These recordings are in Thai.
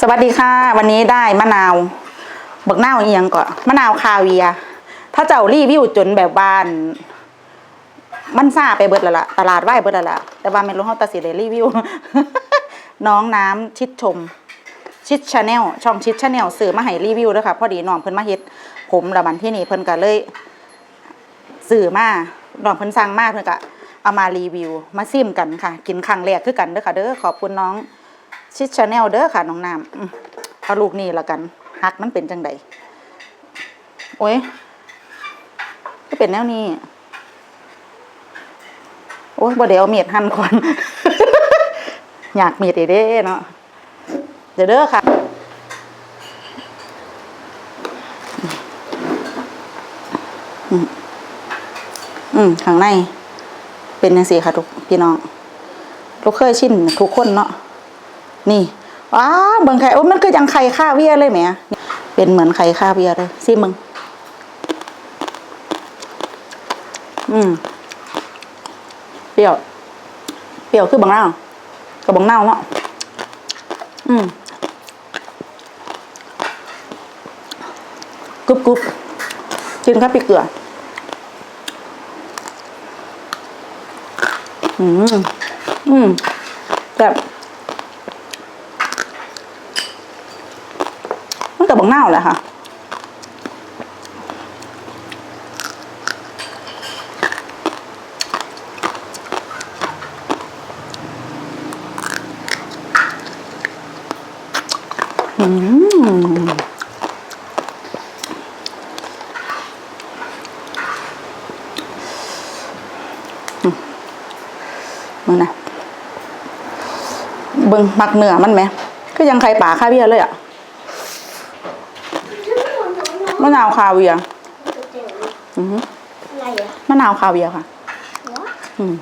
สวัสดีค่ะ วันนี้ได้มะนาวบักนาวเอียงก่อนมะนาวคาเวีย ถ้าเจ้ารีวิวจนแบบบ้าน มันซาไปเบิดแล้วล่ะตลาดไหวเบิดแล้วล่ะแต่ว่าเมนรู้เขาตัดสินเลยรีวิว น้องน้ำชิดชม ชิดชาแนลช่องชิดชาแนลสื่อมาให้รีวิวด้วยค่ะพอดีน้องเพิ่นมาเฮ็ด ผมระบันที่นี่เพิ่นก็เลย สื่อมาน้องเพิ่นสั่งมาเพิ่นก็เอามารีวิว มาซิมกันค่ะ กินครั้งแรกคือกันเด้อค่ะเด้อขอบคุณน้อง ชิดชาแนลเด้อค่ะน้องน้ำเอาลูกนี่ละกันฮักมันเป็นจังใดโอ้ยก็เป็นแนวนี้ โอ้ยบ่เดี๋ยวเอาเมียดหั่นก่อนอยากเมียดอีเด้เนาะเดี๋ยวเด้อค่ะอืมข้างใน เป็นยังสีค่ะทุกพี่น้องทุกเคยชินทุกคนเนาะ นี่ว้าเบิ่งไข่โอ้มันคือยังไข่ข้าวเวียเลยแหมเป็นเหมือนไข่ข้าวเวียเลยซิมึงอืมเปรี้ยวเปรี้ยวคือบังเน่ากับบังเน่าเนาะอืมกรุบกรุบกินข้าวพริกเกลืออืมอืมแบบ มันกับบังเน่าแหละค่ะอืมมึงนะเบิ่งมักเนื้อมันไหม ก็ยังไข่ป่าคาเวียเลยอะ มะนาวคาเวียร์อือหืออะไรอะมะนาวคาเวียร์ค่ะ เนาะอืม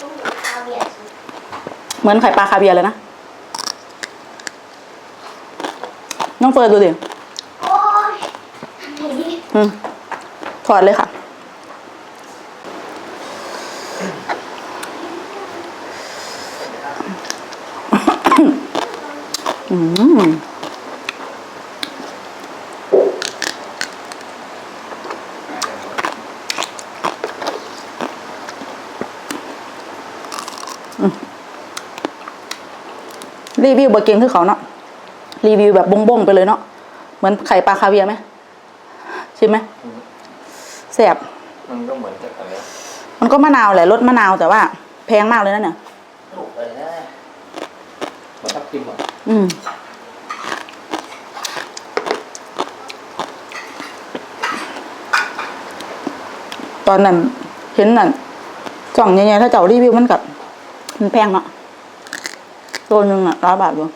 ต้องมีคาเวียร์สิเหมือนไข่ปลาคาเวียร์เลยนะน้องเฟิร์นดูดิโอ้ยไหนดิอืมถอดเลยค่ะ อืม รีวิวบะเก่งคือเขาเนาะรีวิวแบบบงๆไปเลยเนาะเหมือนไข่ปลาคาเวียร์ไหมชิมไหมแซ่บมันก็เหมือนจะอะไรมันก็มะนาวแหละรสมะนาวแต่ว่า แพงมากเลยนะเนี่ยถูกเลยนะเหมือนทับทิมอะอืมตอนนั้นเห็นนั่นจ่องใหญ่ๆถ้าเจ้ารีวิวมันกับ มันแพงเนาะตัวหนึ่งอะร้อยบาทอยู่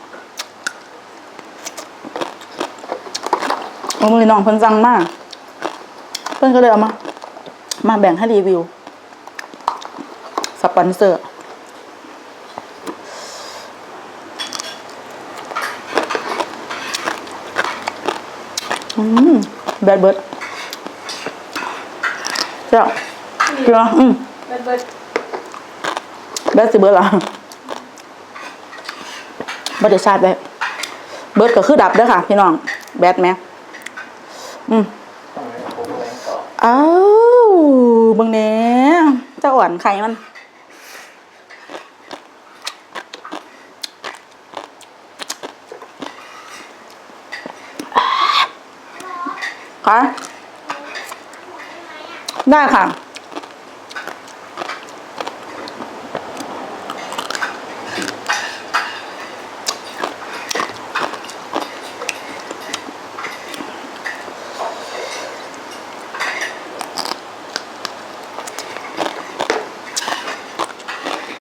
โอ้ยน้องเพิ่นสั่งมาก เพิ่นก็เลยเอามา มาแบ่งให้รีวิว สปอนเซอร์อืมแบดเบิร์ดเจ้าเจ้าอืมเบิดเบิด แบดสิเบิร์ดเหรอบัตรชาติไว้เบิร์ดก็คือดับเด้อค่ะ พี่น้อง แบดไหมอืมต้องให้ผมแรงต่ออ้าวบิ่งเนี้ยเจ้าอ่อนไข่มันค่ะได้ค่ะ